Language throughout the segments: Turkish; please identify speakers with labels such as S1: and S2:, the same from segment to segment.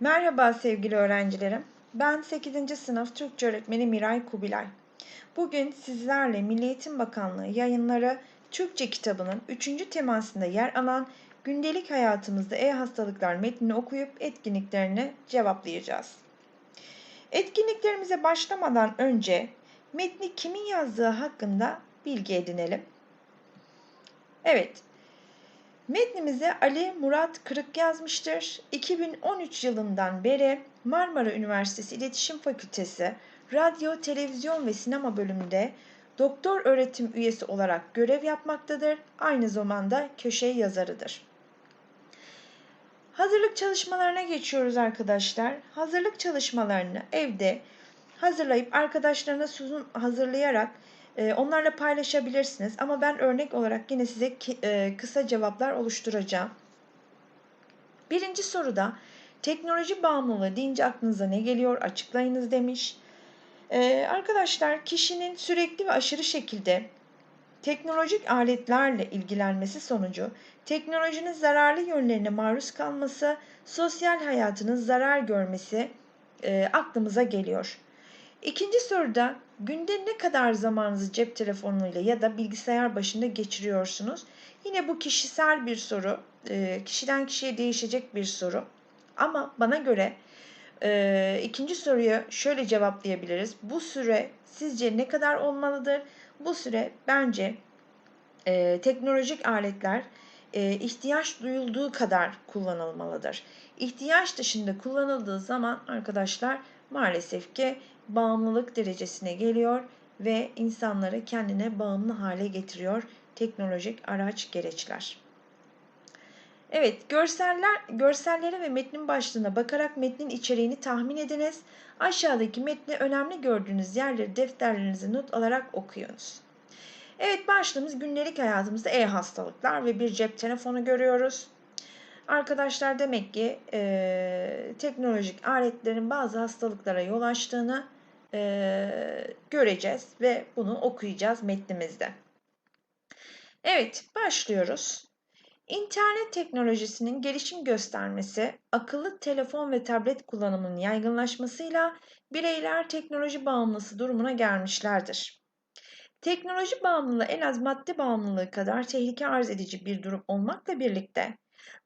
S1: Merhaba sevgili öğrencilerim. Ben 8. sınıf Türkçe öğretmeni Miray Kubilay. Bugün sizlerle Milli Eğitim Bakanlığı yayınları Türkçe kitabının 3. temasında yer alan Gündelik Hayatımızda E-Hastalıklar metnini okuyup etkinliklerini cevaplayacağız. Etkinliklerimize başlamadan önce metni kimin yazdığı hakkında bilgi edinelim. Evet, Metnimize Ali Murat Kırık yazmıştır. 2013 yılından beri Marmara Üniversitesi İletişim Fakültesi Radyo, Televizyon ve Sinema bölümünde doktor öğretim üyesi olarak görev yapmaktadır. Aynı zamanda köşe yazarıdır. Hazırlık çalışmalarına geçiyoruz arkadaşlar. Hazırlık çalışmalarını evde hazırlayıp arkadaşlarına sunum hazırlayarak onlarla paylaşabilirsiniz. Ama ben örnek olarak yine size kısa cevaplar oluşturacağım. Birinci soruda teknoloji bağımlılığı deyince aklınıza ne geliyor açıklayınız demiş. Arkadaşlar kişinin sürekli ve aşırı şekilde teknolojik aletlerle ilgilenmesi sonucu teknolojinin zararlı yönlerine maruz kalması, sosyal hayatının zarar görmesi aklımıza geliyor. İkinci soruda günde ne kadar zamanınızı cep telefonuyla ya da bilgisayar başında geçiriyorsunuz? Yine bu kişisel bir soru, e, kişiden kişiye değişecek bir soru. Ama bana göre e, ikinci soruya şöyle cevaplayabiliriz. Bu süre sizce ne kadar olmalıdır? Bu süre bence e, teknolojik aletler ihtiyaç duyulduğu kadar kullanılmalıdır. İhtiyaç dışında kullanıldığı zaman arkadaşlar maalesef ki bağımlılık derecesine geliyor ve insanları kendine bağımlı hale getiriyor teknolojik araç gereçler. Evet, görseller, görsellere ve metnin başlığına bakarak metnin içeriğini tahmin ediniz. Aşağıdaki metni önemli gördüğünüz yerleri defterlerinize not alarak okuyunuz. Evet, başlığımız gündelik hayatımızda e-hastalıklar ve bir cep telefonu görüyoruz. Arkadaşlar demek ki e, teknolojik aletlerin bazı hastalıklara yol açtığını e, göreceğiz ve bunu okuyacağız metnimizde. Evet, başlıyoruz. İnternet teknolojisinin gelişim göstermesi, akıllı telefon ve tablet kullanımının yaygınlaşmasıyla bireyler teknoloji bağımlısı durumuna gelmişlerdir. Teknoloji bağımlılığı en az madde bağımlılığı kadar tehlike arz edici bir durum olmakla birlikte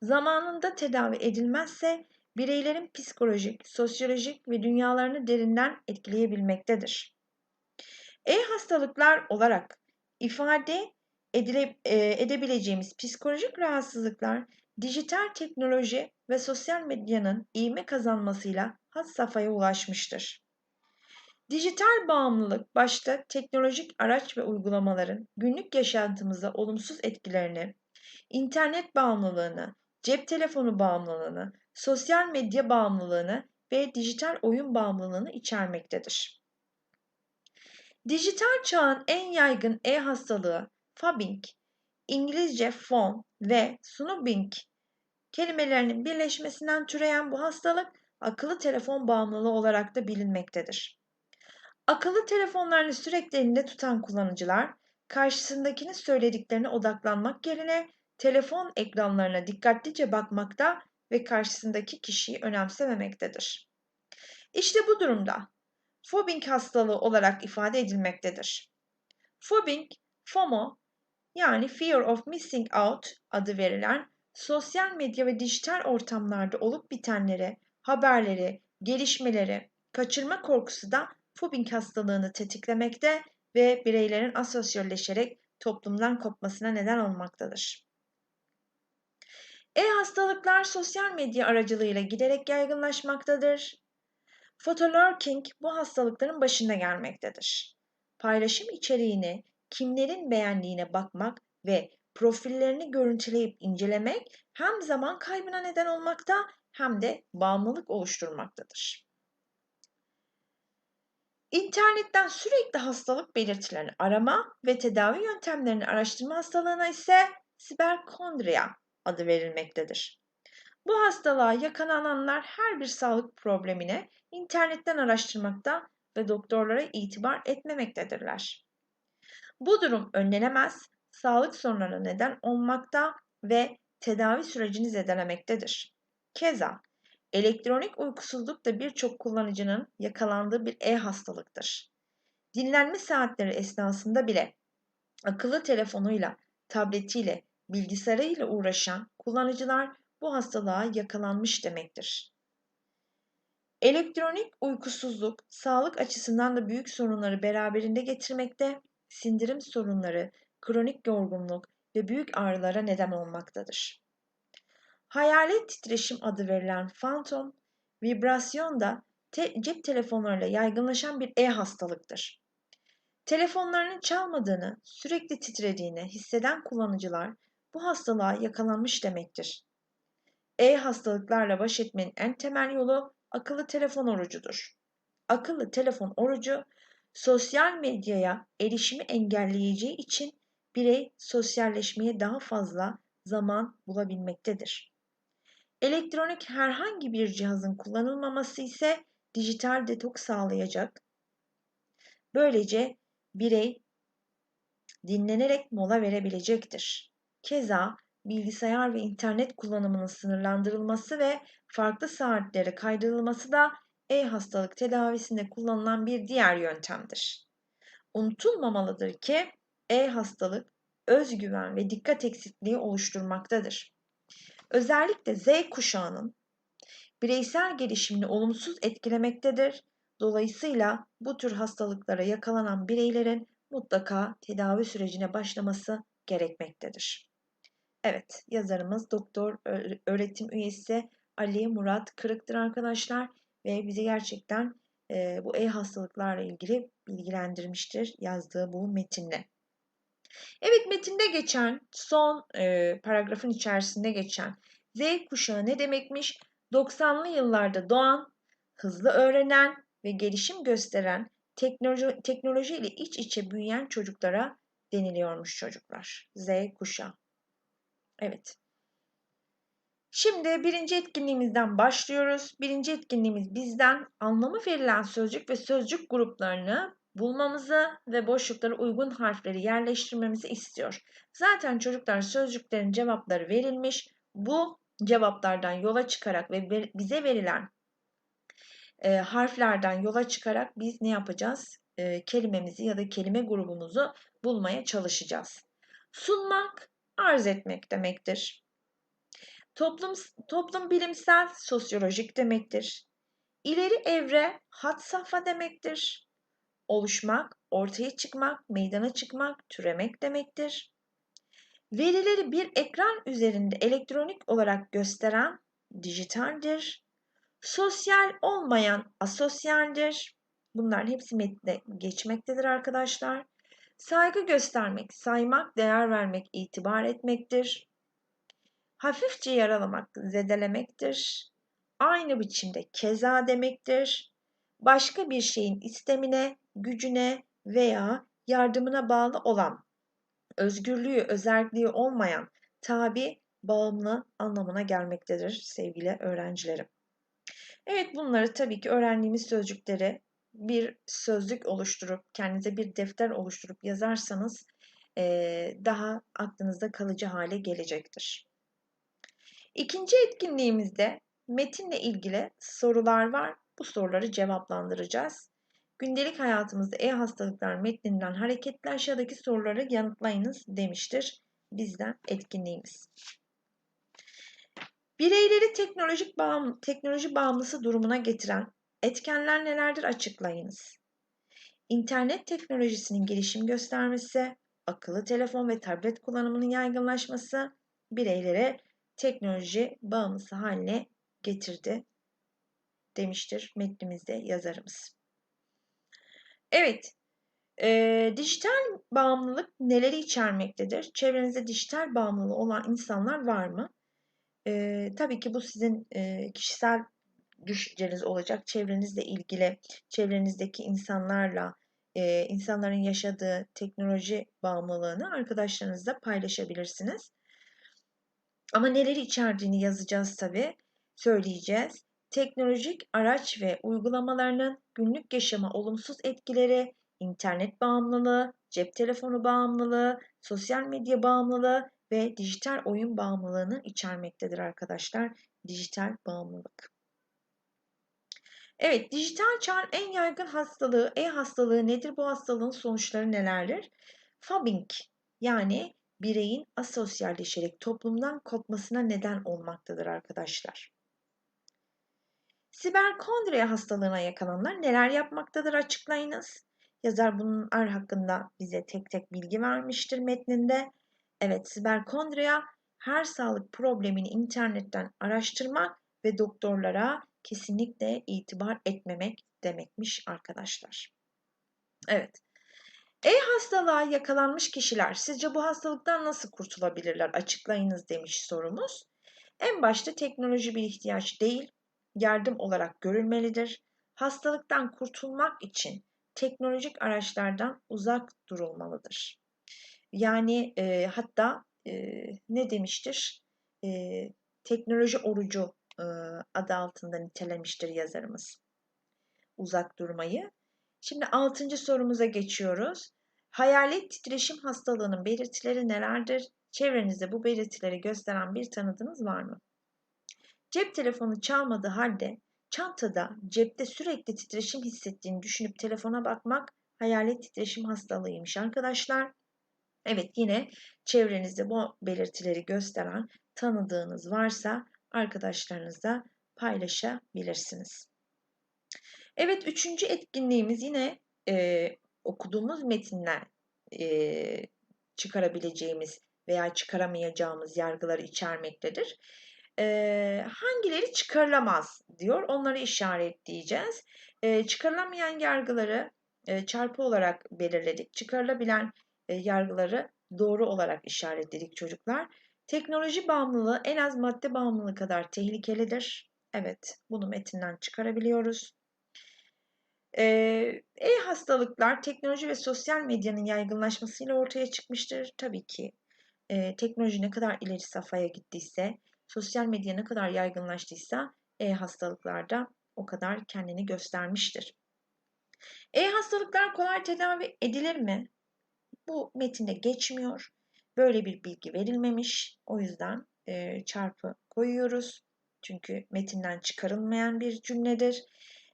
S1: zamanında tedavi edilmezse bireylerin psikolojik, sosyolojik ve dünyalarını derinden etkileyebilmektedir. E-hastalıklar olarak ifade edile, e, edebileceğimiz psikolojik rahatsızlıklar dijital teknoloji ve sosyal medyanın iğme kazanmasıyla had safhaya ulaşmıştır. Dijital bağımlılık başta teknolojik araç ve uygulamaların günlük yaşantımıza olumsuz etkilerini, internet bağımlılığını, cep telefonu bağımlılığını, sosyal medya bağımlılığını ve dijital oyun bağımlılığını içermektedir. Dijital çağın en yaygın e-hastalığı Fabbing, İngilizce phone ve snooping kelimelerinin birleşmesinden türeyen bu hastalık akıllı telefon bağımlılığı olarak da bilinmektedir. Akıllı telefonlarını sürekli elinde tutan kullanıcılar karşısındakinin söylediklerine odaklanmak yerine telefon ekranlarına dikkatlice bakmakta ve karşısındaki kişiyi önemsememektedir. İşte bu durumda fobbing hastalığı olarak ifade edilmektedir. Fobbing, FOMO yani Fear of Missing Out adı verilen sosyal medya ve dijital ortamlarda olup bitenleri, haberleri, gelişmeleri, kaçırma korkusu da fobbing hastalığını tetiklemekte ve bireylerin asosyalleşerek toplumdan kopmasına neden olmaktadır. E-hastalıklar sosyal medya aracılığıyla giderek yaygınlaşmaktadır. Photolurking bu hastalıkların başında gelmektedir. Paylaşım içeriğini kimlerin beğendiğine bakmak ve profillerini görüntüleyip incelemek hem zaman kaybına neden olmakta hem de bağımlılık oluşturmaktadır. İnternetten sürekli hastalık belirtilerini arama ve tedavi yöntemlerini araştırma hastalığına ise siberkondriya adı verilmektedir. Bu hastalığa yakalananlar her bir sağlık problemine internetten araştırmakta ve doktorlara itibar etmemektedirler. Bu durum önlenemez, sağlık sorunlarına neden olmakta ve tedavi sürecini zedelemektedir. Keza Elektronik uykusuzluk da birçok kullanıcının yakalandığı bir e-hastalıktır. Dinlenme saatleri esnasında bile akıllı telefonuyla, tabletiyle, bilgisayarıyla uğraşan kullanıcılar bu hastalığa yakalanmış demektir. Elektronik uykusuzluk sağlık açısından da büyük sorunları beraberinde getirmekte, sindirim sorunları, kronik yorgunluk ve büyük ağrılara neden olmaktadır. Hayalet titreşim adı verilen fantom, vibrasyon da te cep telefonlarıyla yaygınlaşan bir e-hastalıktır. Telefonlarının çalmadığını, sürekli titrediğini hisseden kullanıcılar bu hastalığa yakalanmış demektir. E-hastalıklarla baş etmenin en temel yolu akıllı telefon orucudur. Akıllı telefon orucu sosyal medyaya erişimi engelleyeceği için birey sosyalleşmeye daha fazla zaman bulabilmektedir. Elektronik herhangi bir cihazın kullanılmaması ise dijital detoks sağlayacak. Böylece birey dinlenerek mola verebilecektir. Keza bilgisayar ve internet kullanımının sınırlandırılması ve farklı saatlere kaydırılması da e-hastalık tedavisinde kullanılan bir diğer yöntemdir. Unutulmamalıdır ki e-hastalık özgüven ve dikkat eksikliği oluşturmaktadır. Özellikle Z kuşağının bireysel gelişimini olumsuz etkilemektedir. Dolayısıyla bu tür hastalıklara yakalanan bireylerin mutlaka tedavi sürecine başlaması gerekmektedir. Evet, yazarımız doktor öğretim üyesi Ali Murat Kırık'tır arkadaşlar ve bizi gerçekten e, bu e-hastalıklarla ilgili bilgilendirmiştir yazdığı bu metinle. Evet metinde geçen son e, paragrafın içerisinde geçen Z kuşağı ne demekmiş? 90'lı yıllarda doğan, hızlı öğrenen ve gelişim gösteren teknoloji, teknoloji iç içe büyüyen çocuklara deniliyormuş çocuklar. Z kuşağı. Evet. Şimdi birinci etkinliğimizden başlıyoruz. Birinci etkinliğimiz bizden anlamı verilen sözcük ve sözcük gruplarını bulmamızı ve boşluklara uygun harfleri yerleştirmemizi istiyor. Zaten çocuklar sözcüklerin cevapları verilmiş. Bu cevaplardan yola çıkarak ve bize verilen e, harflerden yola çıkarak biz ne yapacağız? E, kelimemizi ya da kelime grubumuzu bulmaya çalışacağız. Sunmak, arz etmek demektir. Toplum, toplum bilimsel, sosyolojik demektir. İleri evre, hat safha demektir. Oluşmak, ortaya çıkmak, meydana çıkmak, türemek demektir. Verileri bir ekran üzerinde elektronik olarak gösteren dijitaldir. Sosyal olmayan asosyaldir. Bunların hepsi metne geçmektedir arkadaşlar. Saygı göstermek, saymak, değer vermek, itibar etmektir. Hafifçe yaralamak, zedelemektir. Aynı biçimde keza demektir. Başka bir şeyin istemine, gücüne veya yardımına bağlı olan, özgürlüğü, özelliği olmayan, tabi, bağımlı anlamına gelmektedir sevgili öğrencilerim. Evet bunları tabii ki öğrendiğimiz sözcükleri bir sözlük oluşturup kendinize bir defter oluşturup yazarsanız daha aklınızda kalıcı hale gelecektir. İkinci etkinliğimizde metinle ilgili sorular var. Bu soruları cevaplandıracağız. Gündelik hayatımızda e-hastalıklar metninden hareketle aşağıdaki soruları yanıtlayınız demiştir bizden etkinliğimiz. Bireyleri teknolojik bağım, teknoloji bağımlısı durumuna getiren etkenler nelerdir açıklayınız. İnternet teknolojisinin gelişim göstermesi, akıllı telefon ve tablet kullanımının yaygınlaşması bireylere teknoloji bağımlısı haline getirdi demiştir metnimizde yazarımız. Evet, e, dijital bağımlılık neleri içermektedir? Çevrenizde dijital bağımlılığı olan insanlar var mı? E, tabii ki bu sizin e, kişisel düşünceniz olacak. Çevrenizle ilgili, çevrenizdeki insanlarla, e, insanların yaşadığı teknoloji bağımlılığını arkadaşlarınızla paylaşabilirsiniz. Ama neleri içerdiğini yazacağız tabii, söyleyeceğiz. Teknolojik araç ve uygulamalarının günlük yaşama olumsuz etkileri, internet bağımlılığı, cep telefonu bağımlılığı, sosyal medya bağımlılığı ve dijital oyun bağımlılığını içermektedir arkadaşlar. Dijital bağımlılık. Evet, dijital çağın en yaygın hastalığı, e-hastalığı nedir? Bu hastalığın sonuçları nelerdir? Fobbing yani bireyin asosyalleşerek toplumdan kopmasına neden olmaktadır arkadaşlar. Siberkondriya hastalığına yakalananlar neler yapmaktadır açıklayınız. Yazar bunlar hakkında bize tek tek bilgi vermiştir metninde. Evet, siberkondriya her sağlık problemini internetten araştırmak ve doktorlara kesinlikle itibar etmemek demekmiş arkadaşlar. Evet. E-hastalığa yakalanmış kişiler sizce bu hastalıktan nasıl kurtulabilirler? Açıklayınız demiş sorumuz. En başta teknoloji bir ihtiyaç değil, yardım olarak görülmelidir. Hastalıktan kurtulmak için teknolojik araçlardan uzak durulmalıdır. Yani e, hatta e, ne demiştir? E, teknoloji orucu e, adı altında nitelemiştir yazarımız. Uzak durmayı. Şimdi altıncı sorumuza geçiyoruz. Hayalet titreşim hastalığının belirtileri nelerdir? Çevrenizde bu belirtileri gösteren bir tanıdığınız var mı? Cep telefonu çalmadığı halde çantada, cepte sürekli titreşim hissettiğini düşünüp telefona bakmak hayalet titreşim hastalığıymış arkadaşlar. Evet yine çevrenizde bu belirtileri gösteren tanıdığınız varsa arkadaşlarınızla paylaşabilirsiniz. Evet üçüncü etkinliğimiz yine e, okuduğumuz metinler e, çıkarabileceğimiz veya çıkaramayacağımız yargıları içermektedir. E, hangileri çıkarılamaz diyor onları işaretleyeceğiz. E, çıkarılamayan yargıları e, çarpı olarak belirledik. Çıkarılabilen e, yargıları doğru olarak işaretledik çocuklar. Teknoloji bağımlılığı en az madde bağımlılığı kadar tehlikelidir. Evet, bunu metinden çıkarabiliyoruz. E-hastalıklar teknoloji ve sosyal medyanın yaygınlaşmasıyla ortaya çıkmıştır. Tabii ki e, teknoloji ne kadar ileri safhaya gittiyse, sosyal medya ne kadar yaygınlaştıysa e-hastalıklarda o kadar kendini göstermiştir. E-hastalıklar kolay tedavi edilir mi? Bu metinde geçmiyor. Böyle bir bilgi verilmemiş. O yüzden e, çarpı koyuyoruz. Çünkü metinden çıkarılmayan bir cümledir.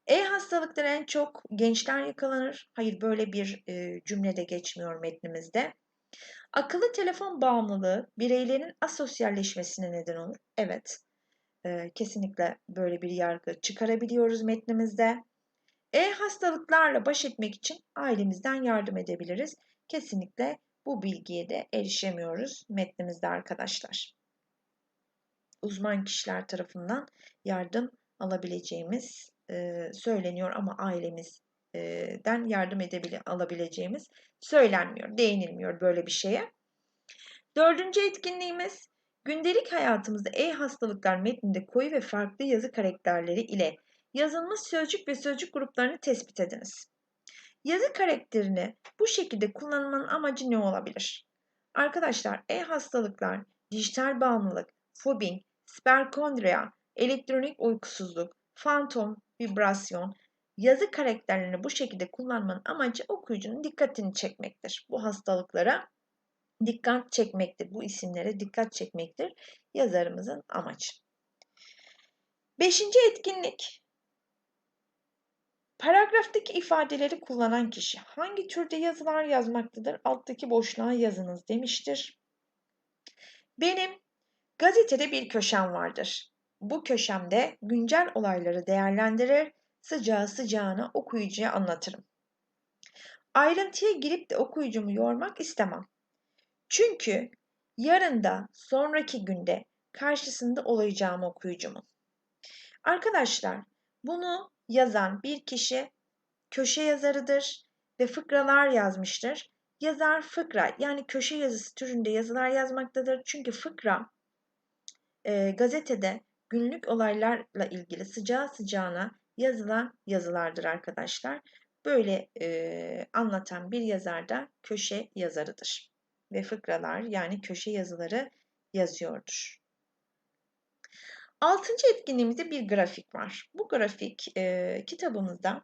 S1: E-hastalıklar en çok gençler yakalanır. Hayır böyle bir e, cümlede geçmiyor metnimizde. Akıllı telefon bağımlılığı bireylerin asosyalleşmesine neden olur. Evet, e, kesinlikle böyle bir yargı çıkarabiliyoruz metnimizde. E-hastalıklarla baş etmek için ailemizden yardım edebiliriz. Kesinlikle bu bilgiye de erişemiyoruz metnimizde arkadaşlar. Uzman kişiler tarafından yardım alabileceğimiz e, söyleniyor ama ailemizden yardım edebile alabileceğimiz söylenmiyor, değinilmiyor böyle bir şeye. Dördüncü etkinliğimiz gündelik hayatımızda e-hastalıklar metninde koyu ve farklı yazı karakterleri ile yazılmış sözcük ve sözcük gruplarını tespit ediniz. Yazı karakterini bu şekilde kullanmanın amacı ne olabilir? Arkadaşlar e-hastalıklar, dijital bağımlılık, fobing, sperkondria, elektronik uykusuzluk, fantom, vibrasyon, yazı karakterlerini bu şekilde kullanmanın amacı okuyucunun dikkatini çekmektir. Bu hastalıklara dikkat çekmektir. Bu isimlere dikkat çekmektir yazarımızın amacı. Beşinci etkinlik Paragraftaki ifadeleri kullanan kişi hangi türde yazılar yazmaktadır? Alttaki boşluğa yazınız demiştir. Benim gazetede bir köşem vardır. Bu köşemde güncel olayları değerlendirir, sıcağı sıcağına okuyucuya anlatırım. Ayrıntıya girip de okuyucumu yormak istemem. Çünkü yarın da sonraki günde karşısında olacağım okuyucumun. Arkadaşlar bunu yazan bir kişi köşe yazarıdır ve fıkralar yazmıştır. Yazar fıkra yani köşe yazısı türünde yazılar yazmaktadır. Çünkü fıkra e, gazetede günlük olaylarla ilgili sıcağı sıcağına yazılan yazılardır arkadaşlar. Böyle e, anlatan bir yazar da köşe yazarıdır. Ve fıkralar yani köşe yazıları yazıyordur. Altıncı etkinliğimizde bir grafik var. Bu grafik e, kitabımızda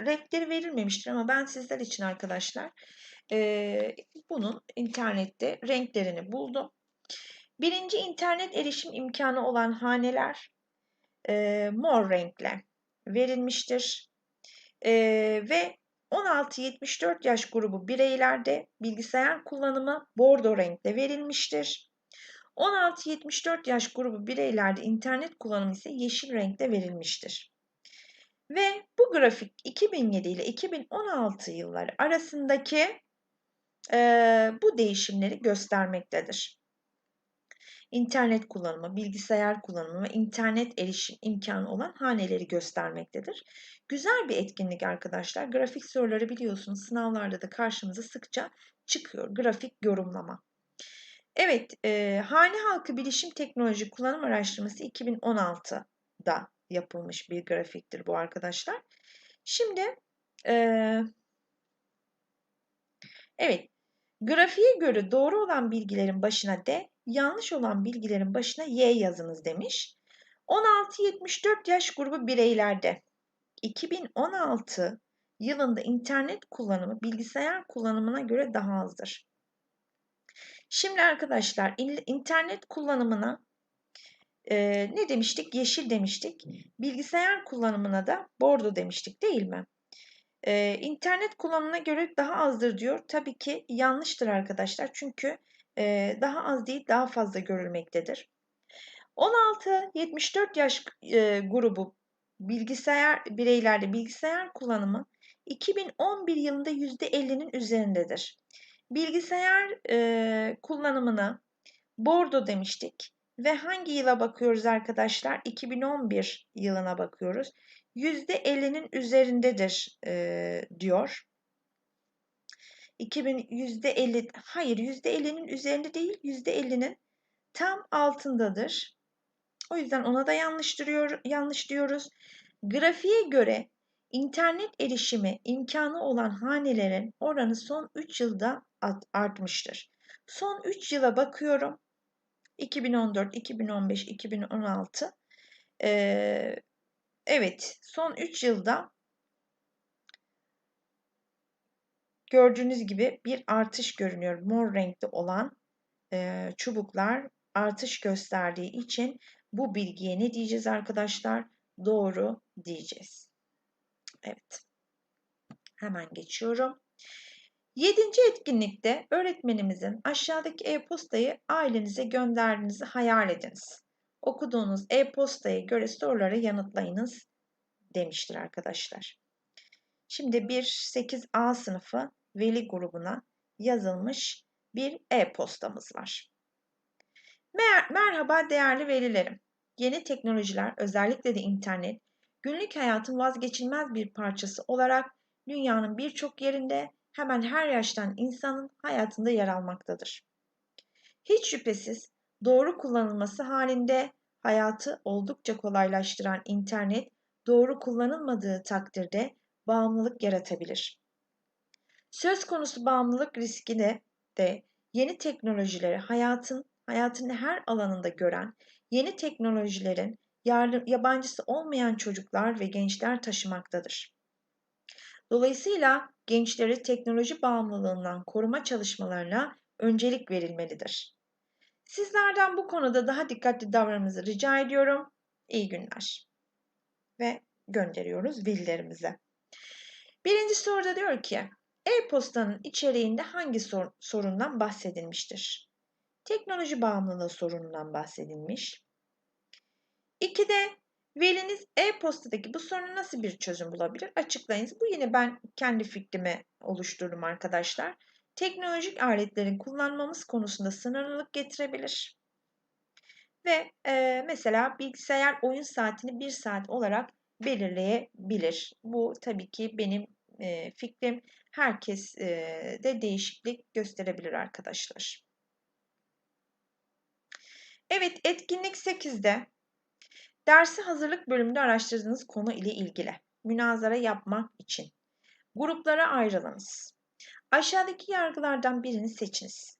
S1: renkleri verilmemiştir ama ben sizler için arkadaşlar e, bunun internette renklerini buldum. Birinci internet erişim imkanı olan haneler e, mor renkle verilmiştir. Ee, ve 16-74 yaş grubu bireylerde bilgisayar kullanımı bordo renkte verilmiştir. 16-74 yaş grubu bireylerde internet kullanımı ise yeşil renkte verilmiştir. Ve bu grafik 2007 ile 2016 yılları arasındaki e, bu değişimleri göstermektedir. İnternet kullanımı, bilgisayar kullanımı ve internet erişim imkanı olan haneleri göstermektedir. Güzel bir etkinlik arkadaşlar. Grafik soruları biliyorsunuz sınavlarda da karşımıza sıkça çıkıyor. Grafik yorumlama. Evet, e, hane halkı bilişim teknoloji kullanım araştırması 2016'da yapılmış bir grafiktir bu arkadaşlar. Şimdi e, evet grafiğe göre doğru olan bilgilerin başına D, yanlış olan bilgilerin başına Y yazınız demiş. 16-74 yaş grubu bireylerde 2016 yılında internet kullanımı bilgisayar kullanımına göre daha azdır. Şimdi arkadaşlar internet kullanımına e, ne demiştik? Yeşil demiştik. Bilgisayar kullanımına da bordo demiştik değil mi? E, internet kullanımına göre daha azdır diyor. Tabii ki yanlıştır arkadaşlar. Çünkü e, daha az değil daha fazla görülmektedir. 16-74 yaş e, grubu bilgisayar bireylerde bilgisayar kullanımı 2011 yılında %50'nin üzerindedir. Bilgisayar e, kullanımına bordo demiştik ve hangi yıla bakıyoruz arkadaşlar? 2011 yılına bakıyoruz. %50'nin üzerindedir e, diyor. 2000 %50 hayır %50'nin üzerinde değil %50'nin tam altındadır. O yüzden ona da yanlış diyor, yanlış diyoruz. Grafiğe göre internet erişimi imkanı olan hanelerin oranı son 3 yılda artmıştır. Son 3 yıla bakıyorum. 2014, 2015, 2016. Ee, evet, son 3 yılda gördüğünüz gibi bir artış görünüyor. Mor renkli olan e, çubuklar artış gösterdiği için bu bilgiye ne diyeceğiz arkadaşlar? Doğru diyeceğiz. Evet. Hemen geçiyorum. Yedinci etkinlikte öğretmenimizin aşağıdaki e-postayı ailenize gönderdiğinizi hayal ediniz. Okuduğunuz e-postaya göre sorulara yanıtlayınız demiştir arkadaşlar. Şimdi 1-8A sınıfı veli grubuna yazılmış bir e-postamız var. Mer Merhaba değerli velilerim. Yeni teknolojiler, özellikle de internet, günlük hayatın vazgeçilmez bir parçası olarak dünyanın birçok yerinde hemen her yaştan insanın hayatında yer almaktadır. Hiç şüphesiz doğru kullanılması halinde hayatı oldukça kolaylaştıran internet doğru kullanılmadığı takdirde bağımlılık yaratabilir. Söz konusu bağımlılık riskine de yeni teknolojileri hayatın hayatın her alanında gören, yeni teknolojilerin yabancısı olmayan çocuklar ve gençler taşımaktadır. Dolayısıyla gençleri teknoloji bağımlılığından koruma çalışmalarına öncelik verilmelidir. Sizlerden bu konuda daha dikkatli davranmanızı rica ediyorum. İyi günler. Ve gönderiyoruz velilerimize. Birinci soruda diyor ki, e-postanın içeriğinde hangi sor sorundan bahsedilmiştir? Teknoloji bağımlılığı sorunundan bahsedilmiş. İkide veliniz e-postadaki bu sorunu nasıl bir çözüm bulabilir? Açıklayınız. Bu yine ben kendi fikrimi oluşturdum arkadaşlar. Teknolojik aletlerin kullanmamız konusunda sınırlılık getirebilir. Ve e, mesela bilgisayar oyun saatini bir saat olarak belirleyebilir. Bu tabii ki benim e, fikrim. Herkes e, de değişiklik gösterebilir arkadaşlar. Evet, etkinlik 8'de dersi hazırlık bölümünde araştırdığınız konu ile ilgili münazara yapmak için gruplara ayrılınız. Aşağıdaki yargılardan birini seçiniz.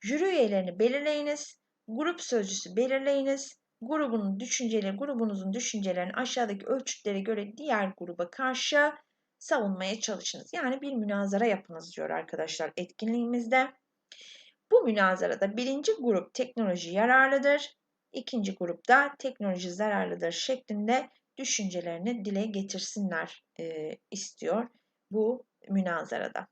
S1: Jüri üyelerini belirleyiniz, grup sözcüsü belirleyiniz, grubunun düşünceleri, grubunuzun düşüncelerini aşağıdaki ölçütlere göre diğer gruba karşı savunmaya çalışınız. Yani bir münazara yapınız diyor arkadaşlar etkinliğimizde. Bu münazarada birinci grup teknoloji yararlıdır, ikinci grupta teknoloji zararlıdır şeklinde düşüncelerini dile getirsinler e, istiyor bu münazarada.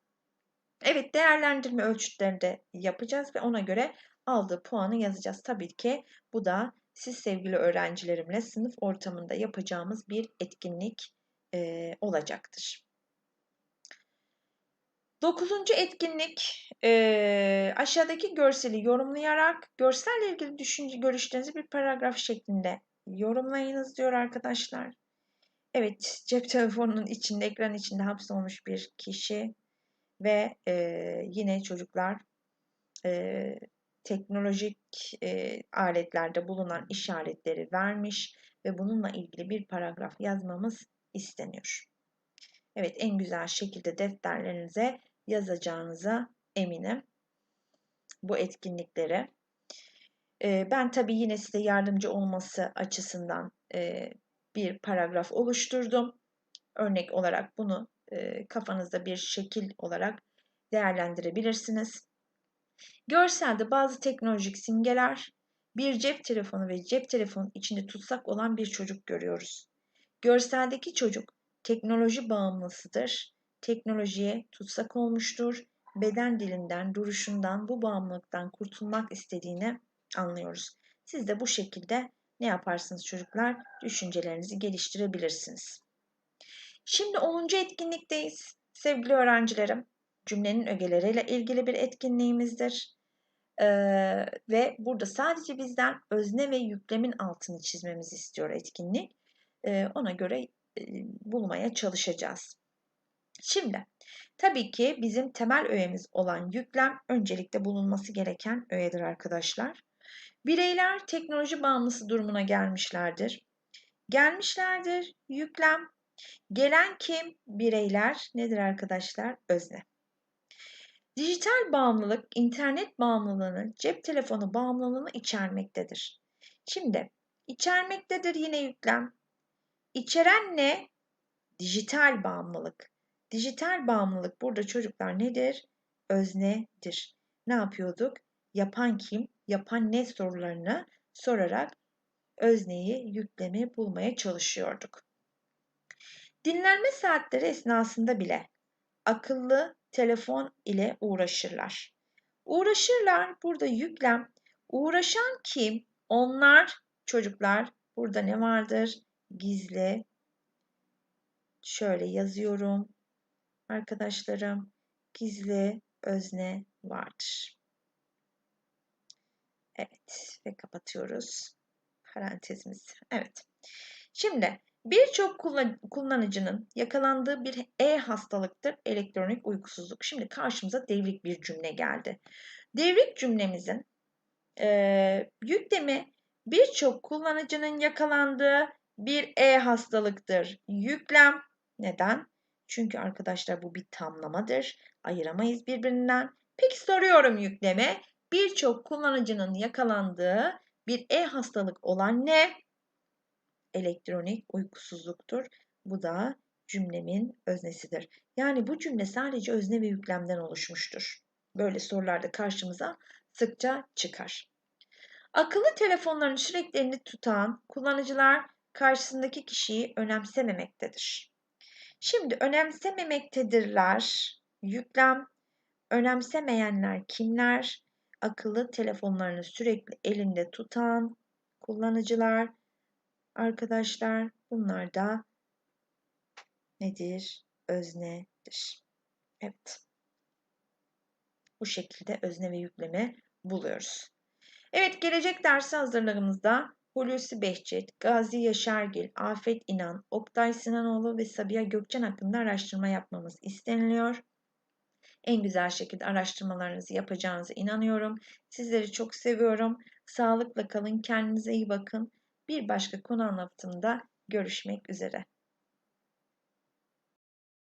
S1: Evet değerlendirme ölçütlerini de yapacağız ve ona göre aldığı puanı yazacağız. Tabii ki bu da siz sevgili öğrencilerimle sınıf ortamında yapacağımız bir etkinlik e, olacaktır. Dokuzuncu etkinlik e, aşağıdaki görseli yorumlayarak görselle ilgili düşünce görüşlerinizi bir paragraf şeklinde yorumlayınız diyor arkadaşlar. Evet cep telefonunun içinde ekran içinde hapsolmuş bir kişi ve e, yine çocuklar e, teknolojik e, aletlerde bulunan işaretleri vermiş ve bununla ilgili bir paragraf yazmamız isteniyor. Evet en güzel şekilde defterlerinize yazacağınıza eminim bu etkinlikleri. E, ben tabii yine size yardımcı olması açısından e, bir paragraf oluşturdum. Örnek olarak bunu e, kafanızda bir şekil olarak değerlendirebilirsiniz. Görselde bazı teknolojik simgeler, bir cep telefonu ve cep telefonu içinde tutsak olan bir çocuk görüyoruz. Görseldeki çocuk teknoloji bağımlısıdır. Teknolojiye tutsak olmuştur. Beden dilinden, duruşundan, bu bağımlılıktan kurtulmak istediğini anlıyoruz. Siz de bu şekilde ne yaparsınız çocuklar? Düşüncelerinizi geliştirebilirsiniz. Şimdi 10. etkinlikteyiz. Sevgili öğrencilerim, cümlenin ögeleriyle ilgili bir etkinliğimizdir. Ee, ve burada sadece bizden özne ve yüklemin altını çizmemizi istiyor etkinlik. Ee, ona göre bulmaya çalışacağız. Şimdi tabii ki bizim temel öğemiz olan yüklem öncelikle bulunması gereken öğedir arkadaşlar. Bireyler teknoloji bağımlısı durumuna gelmişlerdir. Gelmişlerdir. Yüklem. Gelen kim? Bireyler. Nedir arkadaşlar? Özne. Dijital bağımlılık, internet bağımlılığını, cep telefonu bağımlılığını içermektedir. Şimdi içermektedir yine yüklem. İçeren ne? Dijital bağımlılık. Dijital bağımlılık burada çocuklar nedir? Öznedir. Ne yapıyorduk? Yapan kim? Yapan ne sorularını sorarak özneyi, yüklemi bulmaya çalışıyorduk. Dinlenme saatleri esnasında bile akıllı telefon ile uğraşırlar. Uğraşırlar burada yüklem. Uğraşan kim? Onlar çocuklar. Burada ne vardır? Gizli. Şöyle yazıyorum. Arkadaşlarım gizli özne vardır. Evet ve kapatıyoruz parantezimizi. Evet. Şimdi Birçok kullanıcının yakalandığı bir e-hastalıktır elektronik uykusuzluk. Şimdi karşımıza devrik bir cümle geldi. Devrik cümlemizin e, yüklemi birçok kullanıcının yakalandığı bir e-hastalıktır. Yüklem neden? Çünkü arkadaşlar bu bir tamlamadır. Ayıramayız birbirinden. Peki soruyorum yükleme. Birçok kullanıcının yakalandığı bir e-hastalık olan ne? elektronik uykusuzluktur. Bu da cümlemin öznesidir. Yani bu cümle sadece özne ve yüklemden oluşmuştur. Böyle sorularda karşımıza sıkça çıkar. Akıllı telefonların sürekli elinde tutan kullanıcılar karşısındaki kişiyi önemsememektedir. Şimdi önemsememektedirler. Yüklem önemsemeyenler kimler? Akıllı telefonlarını sürekli elinde tutan kullanıcılar arkadaşlar bunlar da nedir? Öznedir. Evet. Bu şekilde özne ve yükleme buluyoruz. Evet gelecek dersi hazırlarımızda Hulusi Behçet, Gazi Yaşargil, Afet İnan, Oktay Sinanoğlu ve Sabiha Gökçen hakkında araştırma yapmamız isteniliyor. En güzel şekilde araştırmalarınızı yapacağınıza inanıyorum. Sizleri çok seviyorum. Sağlıkla kalın, kendinize iyi bakın. Bir başka konu anlatımda görüşmek üzere.